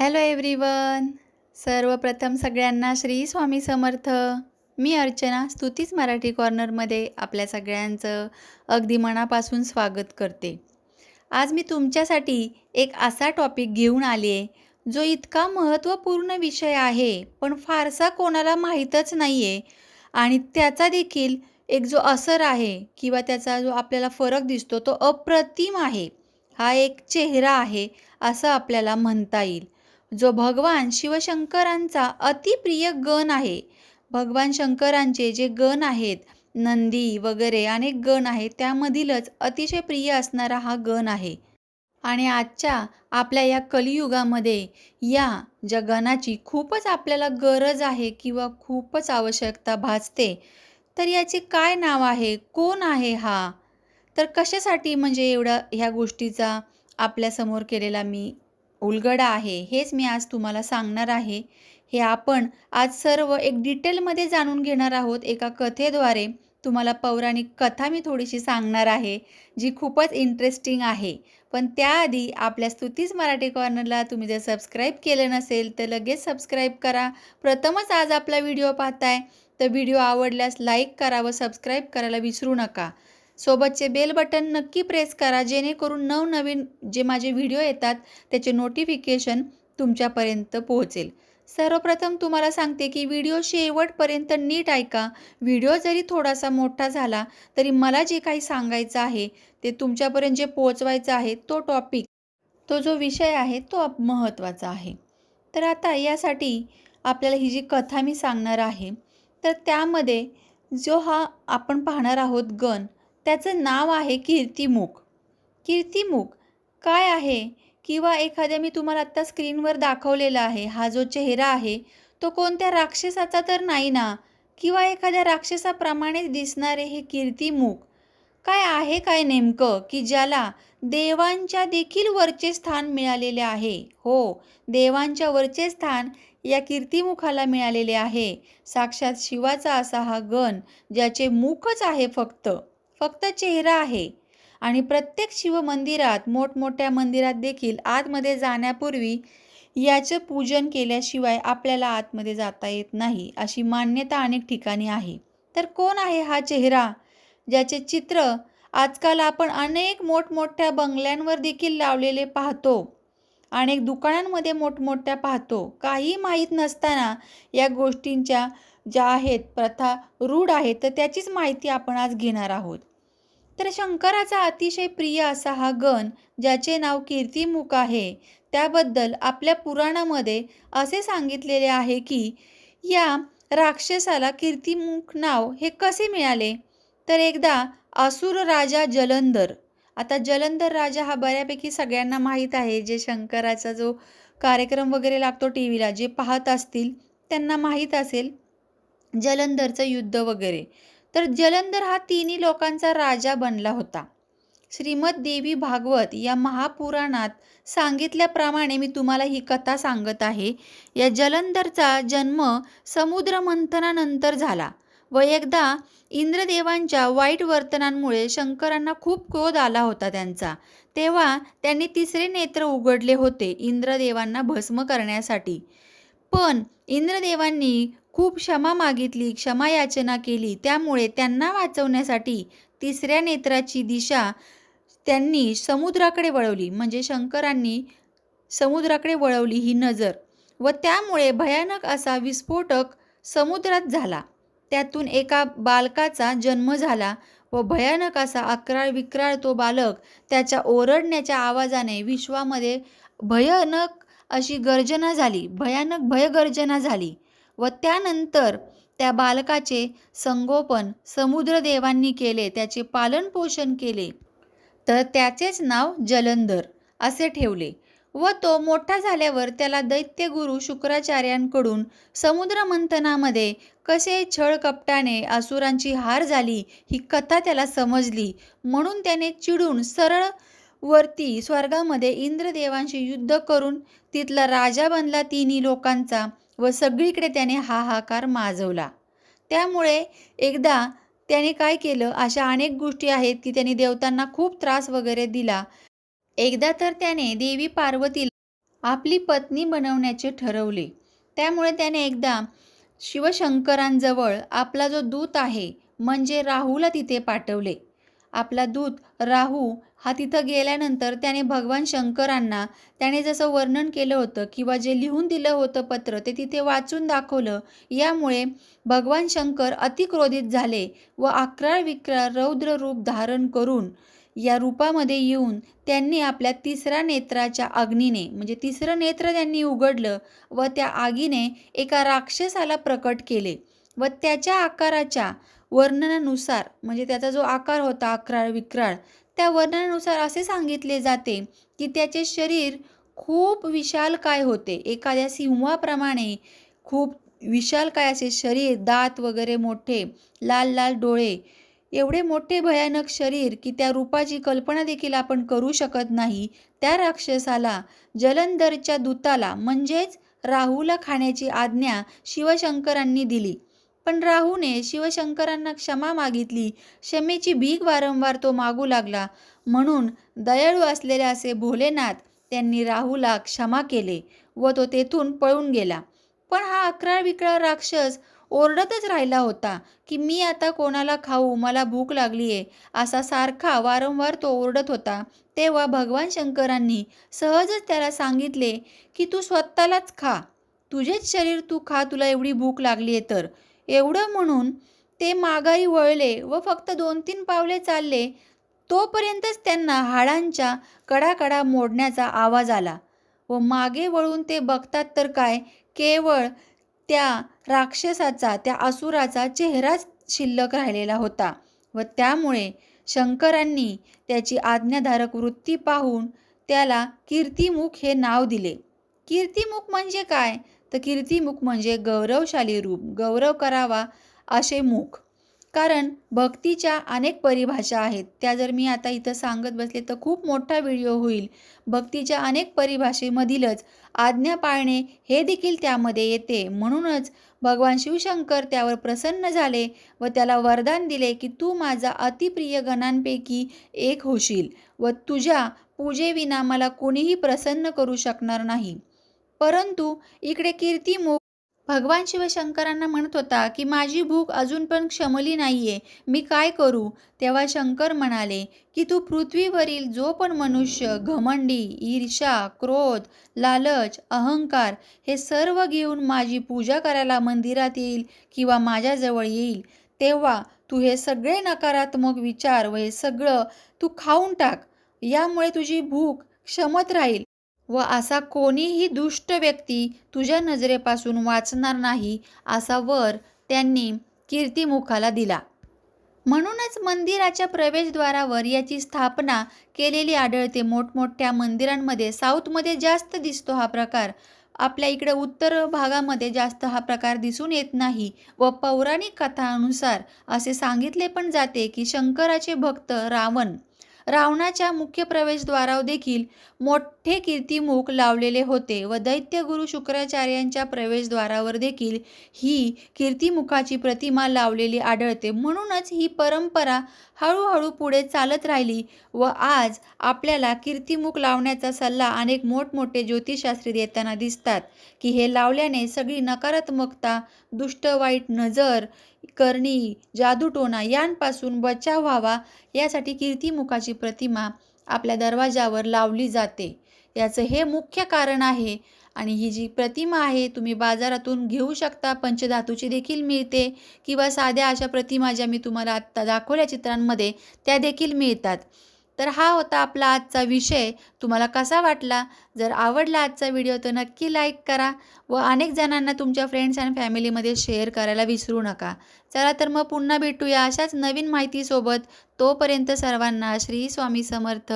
Hello everyone सर्वप्रथम सगळ्यांना श्री स्वामी समर्थ. मी अर्चना स्तुतीच मराठी कॉर्नरमध्ये आपल्या सगळ्यांचं अगदी मनापासून स्वागत करते. आज मी तुमच्यासाठी एक असा टॉपिक घेऊन आली आहे जो इतका महत्त्वपूर्ण विषय आहे पण फारसा कोणाला माहीतच नाही आहे आणि त्याचा देखील एक जो असर आहे किंवा त्याचा जो आपल्याला फरक दिसतो तो अप्रतिम आहे. हा एक चेहरा आहे असं आपल्याला म्हणता येईल. जो भगवान शिवशंकरांचा अतिप्रिय गण आहे. भगवान शंकरांचे जे गण आहेत नंदी वगैरे अनेक गण आहेत त्यामधीलच अतिशय प्रिय असणारा हा गण आहे. आणि आजच्या आपल्या या कलियुगामध्ये या ज्या गणाची खूपच आपल्याला गरज आहे किंवा खूपच आवश्यकता भासते तर याचे काय नाव आहे कोण आहे हा? तर कशासाठी म्हणजे एवढा ह्या गोष्टीचा आपल्यासमोर केलेला मी उलगडा आहे. हेच मी आज तुम्हाला सांगणार आहे. हे आपण आज सर्व एक डिटेलमध्ये जाणून घेणार आहोत. एका कथेद्वारे तुम्हाला पौराणिक कथा मी थोडीशी सांगणार आहे जी खूपच इंटरेस्टिंग आहे. पण त्याआधी आपल्या स्तुतीच मराठी कॉर्नरला तुम्ही जर सबस्क्राईब केलं नसेल तर लगेच सबस्क्राईब करा. प्रथमच आज आपला व्हिडिओ पाहताय तर व्हिडिओ आवडल्यास लाईक करा व सबस्क्राईब करायला विसरू नका. सोबतचे बेल बटन नक्की प्रेस करा जेणेकरून नवनवीन जे माझे व्हिडिओ येतात त्याचे नोटिफिकेशन तुमच्यापर्यंत पोहोचेल. सर्वप्रथम तुम्हाला सांगते की व्हिडिओ शेवटपर्यंत नीट ऐका. व्हिडिओ जरी थोडासा मोठा झाला तरी मला जे काही सांगायचं आहे ते तुमच्यापर्यंत जे पोहोचवायचं आहे तो टॉपिक तो जो विषय आहे तो महत्त्वाचा आहे. तर आता यासाठी आपल्याला ही जी कथा मी सांगणार आहे तर त्यामध्ये जो हा आपण पाहणार आहोत गण त्याचं नाव आहे कीर्तिमुख. कीर्तिमुख काय आहे? किंवा एखाद्या मी तुम्हाला आत्ता स्क्रीनवर दाखवलेला आहे हा जो चेहरा आहे तो कोणत्या राक्षसाचा तर नाही ना? किंवा एखाद्या राक्षसाप्रमाणेच दिसणारे हे कीर्तिमुख काय आहे काय नेमकं? की ज्याला देवांच्या देखील वरचे स्थान मिळालेले आहे. हो देवांच्या वरचे स्थान या कीर्तिमुखाला मिळालेले आहे. साक्षात शिवाचा असा हा गण ज्याचे मुखच आहे फक्त. फक्त चेहरा आहे. आणि प्रत्येक शिवमंदिरात मोठमोठ्या मंदिरात देखील आतमध्ये जाण्यापूर्वी याचं पूजन केल्याशिवाय आपल्याला आतमध्ये जाता येत नाही अशी मान्यता अनेक ठिकाणी आहे. तर कोण आहे हा चेहरा? ज्याचे चित्र आजकाल आपण अनेक मोठमोठ्या बंगल्यांवर देखील लावलेले पाहतो अनेक दुकानांमध्ये मोठमोठ्या पाहतो. काही माहीत नसताना या गोष्टींच्या ज्या आहेत प्रथा रूढ आहेत तर त्याचीच माहिती आपण आज घेणार आहोत. तर शंकराचा अतिशय प्रिय असा हा गण ज्याचे नाव कीर्तिमुख आहे त्याबद्दल आपल्या पुराणामध्ये असे सांगितलेले आहे की या राक्षसाला कीर्तिमुख नाव हे कसे मिळाले? तर एकदा असुर राजा जलंधर. आता जलंधर राजा हा बऱ्यापैकी सगळ्यांना माहीत आहे जे शंकराचा जो कार्यक्रम वगैरे लागतो टी व्हीला जे पाहत असतील त्यांना माहीत असेल जलंधरचं युद्ध वगैरे. तर जलंधर हा तिन्ही लोकांचा राजा बनला होता. श्रीमद देवी भागवत या महापुराणात सांगितल्याप्रमाणे मी तुम्हाला ही कथा सांगत आहे. या जलंधरचा जन्म समुद्र मंथनानंतर झाला व एकदा इंद्रदेवांच्या वाईट वर्तनांमुळे शंकरांना खूप क्रोध आला होता त्यांचा. तेव्हा त्यांनी तिसरे नेत्र उघडले होते इंद्रदेवांना भस्म करण्यासाठी. पण इंद्रदेवांनी खूप क्षमा मागितली क्षमा याचना केली. त्यामुळे त्यांना वाचवण्यासाठी तिसऱ्या नेत्राची दिशा त्यांनी समुद्राकडे वळवली. म्हणजे शंकरांनी समुद्राकडे वळवली ही नजर. व त्यामुळे भयानक असा विस्फोटक समुद्रात झाला. त्यातून एका बालकाचा जन्म झाला व भयानक असा अकराळ विक्राळ तो बालक त्याच्या ओरडण्याच्या आवाजाने विश्वामध्ये भयानक अशी गर्जना झाली. भयानक भयगर्जना झाली. व त्यानंतर त्या बालकाचे संगोपन समुद्रदेवांनी केले त्याचे पालनपोषण केले. तर त्याचेच नाव जलंधर असे ठेवले व तो मोठा झाल्यावर त्याला दैत्यगुरू शुक्राचार्यांकडून समुद्रमंथनामध्ये कसे छळ कपटाने असुरांची हार झाली ही कथा त्याला समजली म्हणून त्याने चिडून सरळ वरती स्वर्गामध्ये इंद्रदेवांशी युद्ध करून तिथला राजा बनला तिन्ही लोकांचा व सगळीकडे त्याने हाहाकार माजवला. त्यामुळे एकदा त्याने काय केलं अशा अनेक गोष्टी आहेत की त्याने देवतांना खूप त्रास वगैरे दिला. एकदा तर त्याने देवी पार्वतीला आपली पत्नी बनवण्याचे ठरवले. त्यामुळे त्याने एकदा शिवशंकरांजवळ आपला जो दूत आहे म्हणजे राहूला तिथे पाठवले. आपला दूत राहू हा तिथं गेल्यानंतर त्याने भगवान शंकरांना त्याने जसं वर्णन केलं होतं किंवा जे लिहून दिलं होतं पत्र ते तिथे वाचून दाखवलं. यामुळे भगवान शंकर अतिक्रोधित झाले व अकराळ विक्राळ रौद्र रूप धारण करून या रूपामध्ये येऊन त्यांनी आपल्या तिसऱ्या नेत्राच्या अग्नीने म्हणजे तिसरं नेत्र त्यांनी उघडलं व त्या आगीने एका राक्षसाला प्रकट केले व त्याच्या आकाराच्या वर्णनानुसार म्हणजे त्याचा जो आकार होता अकराळ विक्राळ त्या वर्णनानुसार असे सांगितले जाते की त्याचे शरीर खूप विशालकाय होते. एखाद्या सिंहाप्रमाणे खूप विशालकाय असे शरीर दात वगैरे मोठे लाल लाल डोळे एवढे मोठे भयानक शरीर की त्या रूपाची कल्पना देखील आपण करू शकत नाही. त्या राक्षसाला जलंधरच्या दूताला म्हणजेच राहूला खाण्याची आज्ञा शिवशंकरांनी दिली. पण राहूने शिवशंकरांना क्षमा मागितली. क्षमेची भीक वारंवार तो मागू लागला. म्हणून दयाळू असलेले असे भोलेनाथ त्यांनी राहूला क्षमा केले व तो तेथून पळून गेला. पण हा अकरा विकळा राक्षस ओरडतच राहिला होता की मी आता कोणाला खाऊ मला भूक लागली आहे असा सारखा वारंवार तो ओरडत होता. तेव्हा भगवान शंकरांनी सहजच त्याला सांगितले की तू स्वतःलाच खा. तुझेच शरीर तू खा तुला एवढी भूक लागली आहे तर. एवढं म्हणून ते माघारी वळले व फक्त दोन तीन पावले चालले तोपर्यंतच त्यांना हाडांच्या कडाकडा मोडण्याचा आवाज आला व मागे वळून ते बघतात तर काय केवळ त्या राक्षसाचा त्या असुराचा चेहराच शिल्लक राहिलेला होता व त्यामुळे शंकरांनी त्याची आज्ञाधारक वृत्ती पाहून त्याला कीर्तिमुख हे नाव दिले. कीर्तिमुख म्हणजे काय? तर कीर्तिमुख म्हणजे गौरवशाली रूप गौरव करावा असे मुख. कारण भक्तीच्या अनेक परिभाषा आहेत. त्या जर मी आता इथं सांगत बसले तर खूप मोठा व्हिडिओ होईल. भक्तीच्या अनेक परिभाषेमधीलच आज्ञा पाळणे हे देखील त्यामध्ये येते. म्हणूनच भगवान शिवशंकर त्यावर प्रसन्न झाले व त्याला वरदान दिले की तू माझा अतिप्रिय गणांपैकी एक होशील व तुझ्या पूजेविना मला कोणीही प्रसन्न करू शकणार नाही. परंतु इकडे कीर्तिमुख भगवान शिवशंकरांना म्हणत होता की माझी भूक अजून पण क्षमली नाहीये मी काय करू? तेव्हा शंकर म्हणाले की तू पृथ्वीवरील जो पण मनुष्य घमंडी ईर्षा क्रोध लालच अहंकार हे सर्व घेऊन माझी पूजा करायला मंदिरात येईल किंवा माझ्याजवळ येईल तेव्हा तू हे सगळे नकारात्मक विचार व हे सगळं तू खाऊन टाक यामुळे तुझी भूक क्षमत राहील. व असा कोणीही दुष्ट व्यक्ती तुझ्या नजरेपासून वाचणार नाही असा वर त्यांनी कीर्तिमुखाला दिला. म्हणूनच मंदिराच्या प्रवेशद्वारावर याची स्थापना केलेली आढळते. मोठमोठ्या मंदिरांमध्ये साऊथमध्ये जास्त दिसतो हा प्रकार. आपल्या इकडे उत्तर भागामध्ये जास्त हा प्रकार दिसून येत नाही व पौराणिक कथानुसार असे सांगितले पण जाते की शंकराचे भक्त रावण रावणाच्या मुख्य प्रवेशद्वारावर देखील मोठे कीर्तिमुख लावलेले होते व दैत्यगुरु शुक्राचार्यांच्या प्रवेशद्वारावर देखील ही कीर्तिमुखाची प्रतिमा लावलेली आढळते. म्हणूनच ही परंपरा हळूहळू पुढे चालत राहिली व आज आपल्याला कीर्तिमुख लावण्याचा सल्ला अनेक मोठमोठे ज्योतिषशास्त्री देताना दिसतात की हे लावल्याने सगळी नकारात्मकता दुष्ट वाईट नजर करणी जादूटोणा यांपासून बचाव व्हावा यासाठी कीर्तिमुखाची प्रतिमा आपल्या दरवाजावर लावली जाते. याचं हे मुख्य कारण आहे आणि ही जी प्रतिमा आहे तुम्ही बाजारातून घेऊ शकता पंचधातूची देखील मिळते किंवा साध्या अशा प्रतिमा ज्या मी तुम्हाला आत्ता दाखवल्या चित्रांमध्ये त्या देखील मिळतात. तर हा होता आपला आजचा विषय. तुम्हाला कसा वाटला? जर आवडला आजचा व्हिडिओ तर नक्की लाईक करा व अनेक जणांना तुमच्या फ्रेंड्स अँड फॅमिलीमध्ये शेअर करायला विसरू नका. चला तर मग पुन्हा भेटूया अशाच नवीन माहितीसोबत. तोपर्यंत सर्वांना श्री स्वामी समर्थ.